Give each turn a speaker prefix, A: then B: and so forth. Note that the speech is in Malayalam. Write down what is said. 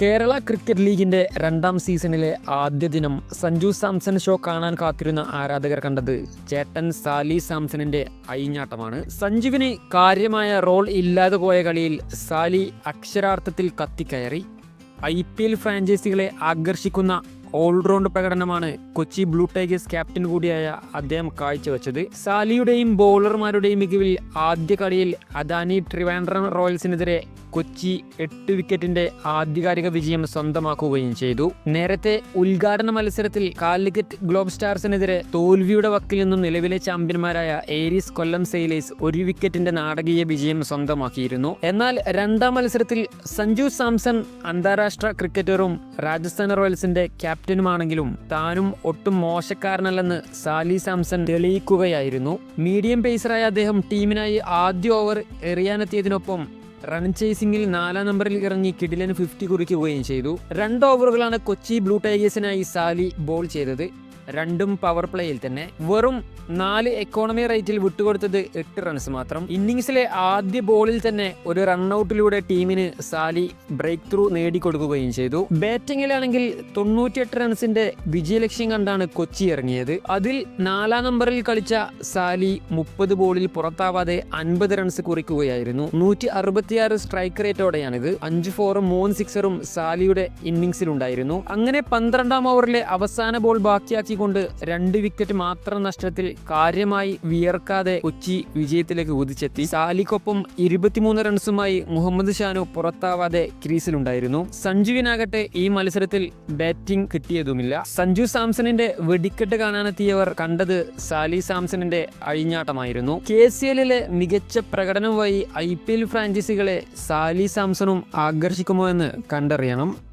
A: കേരള ക്രിക്കറ്റ് ലീഗിന്റെ രണ്ടാം സീസണിലെ ആദ്യ ദിനം സഞ്ജു സാംസൺ ഷോ കാണാൻ കാത്തിരുന്ന ആരാധകർ കണ്ടത് ചേട്ടൻ സാലി സാംസണിന്റെ അയിഞ്ഞാട്ടമാണ് സഞ്ജുവിന് കാര്യമായ റോൾ ഇല്ലാതെ പോയ കളിയിൽ സാലി അക്ഷരാർത്ഥത്തിൽ കത്തിക്കയറി. ഐ പി എൽ ഫ്രാഞ്ചൈസികളെ ആകർഷിക്കുന്ന ഓൾറൗണ്ട് പ്രകടനമാണ് കൊച്ചി ബ്ലൂ ടൈഗേഴ്സ് ക്യാപ്റ്റൻ കൂടിയായ അദ്ദേഹം കാഴ്ചവെച്ചത്. സാലിയുടെയും ബൗളർമാരുടെയും മികവിൽ ആദ്യ കളിയിൽ അദാനി ട്രിവാൻഡ്രം റോയൽസിനെതിരെ കൊച്ചി എട്ട് വിക്കറ്റിന്റെ ആധികാരിക വിജയം സ്വന്തമാക്കുകയും ചെയ്തു. നേരത്തെ ഉദ്ഘാടന മത്സരത്തിൽ കാലിക്കറ്റ് ഗ്ലോബ് സ്റ്റാർസിനെതിരെ തോൽവിയുടെ വക്കിൽ നിന്നും നിലവിലെ ചാമ്പ്യന്മാരായ ഏരീസ് കൊല്ലം സെയിലേഴ്സ് ഒരു വിക്കറ്റിന്റെ നാടകീയ വിജയം സ്വന്തമാക്കിയിരുന്നു. എന്നാൽ രണ്ടാം മത്സരത്തിൽ സഞ്ജു സാംസൺ അന്താരാഷ്ട്ര ക്രിക്കറ്ററും രാജസ്ഥാൻ റോയൽസിന്റെ ക്യാപ്റ്റനുമാണെങ്കിലും താനും ഒട്ടും മോശക്കാരനല്ലെന്ന് സാലി സാംസൺ തെളിയിക്കുകയായിരുന്നു. മീഡിയം പേസറായ അദ്ദേഹം ടീമിനായി ആദ്യ ഓവർ എറിയാനെത്തിയതിനൊപ്പം റൺ ചേസിംഗിൽ നാലാം നമ്പറിൽ ഇറങ്ങി കിഡിലിന് ഫിഫ്റ്റി കുറിക്കുകയും ചെയ്തു. രണ്ട് ഓവറുകളാണ് കൊച്ചി ബ്ലൂ ടൈഗേഴ്സിനായി സാലി ബോൾ ചെയ്തത്. രണ്ടും പവർ പ്ലേയിൽ തന്നെ വെറും നാല് എക്കോണമി റേറ്റിൽ വിട്ടുകൊടുത്തത് എട്ട് റൺസ് മാത്രം. ഇന്നിങ്സിലെ ആദ്യ ബോളിൽ തന്നെ ഒരു റൺഔട്ടിലൂടെ ടീമിന് സാലി ബ്രേക്ക് ത്രൂ നേടിക്കൊടുക്കുകയും ചെയ്തു. ബാറ്റിംഗിലാണെങ്കിൽ തൊണ്ണൂറ്റിയെട്ട് റൺസിന്റെ വിജയലക്ഷ്യം കണ്ടാണ് കൊച്ചി ഇറങ്ങിയത്. അതിൽ നാലാം നമ്പറിൽ കളിച്ച സാലി മുപ്പത് ബോളിൽ പുറത്താവാതെ അൻപത് റൺസ് കുറിക്കുകയായിരുന്നു. നൂറ്റി അറുപത്തിയാറ് സ്ട്രൈക്ക് റേറ്റോടെയാണിത് അഞ്ച് ഫോറും മൂന്ന് സിക്സറും സാലിയുടെ ഇന്നിങ്സിലുണ്ടായിരുന്നു അങ്ങനെ പന്ത്രണ്ടാം ഓവറിലെ അവസാന ബോൾ ബാക്കിയാക്കിക്കൊണ്ട് രണ്ട് വിക്കറ്റ് മാത്രം നഷ്ടത്തിൽ കാര്യമായി വിയർക്കാതെ കൊച്ചി വിജയത്തിലേക്ക് കുതിച്ചെത്തി. സാലിക്കൊപ്പം ഇരുപത്തിമൂന്ന് റൺസുമായി മുഹമ്മദ് ഷാനു പുറത്താവാതെ ക്രീസിലുണ്ടായിരുന്നു. സഞ്ജുവിനാകട്ടെ ഈ മത്സരത്തിൽ ബാറ്റിംഗ് കിട്ടിയതുമില്ല. സഞ്ജു സാംസണിന്റെ വെടിക്കെട്ട് കാണാനെത്തിയവർ കണ്ടത് സാലി സാംസണിന്റെ അഴിഞ്ഞാട്ടമായിരുന്നു. കെ സി എല്ലിലെ മികച്ച പ്രകടനം ഐ പി എൽ ഫ്രാഞ്ചൈസികളെ സാലി സാംസണും ആകർഷിക്കുമോ എന്ന് കണ്ടറിയണം.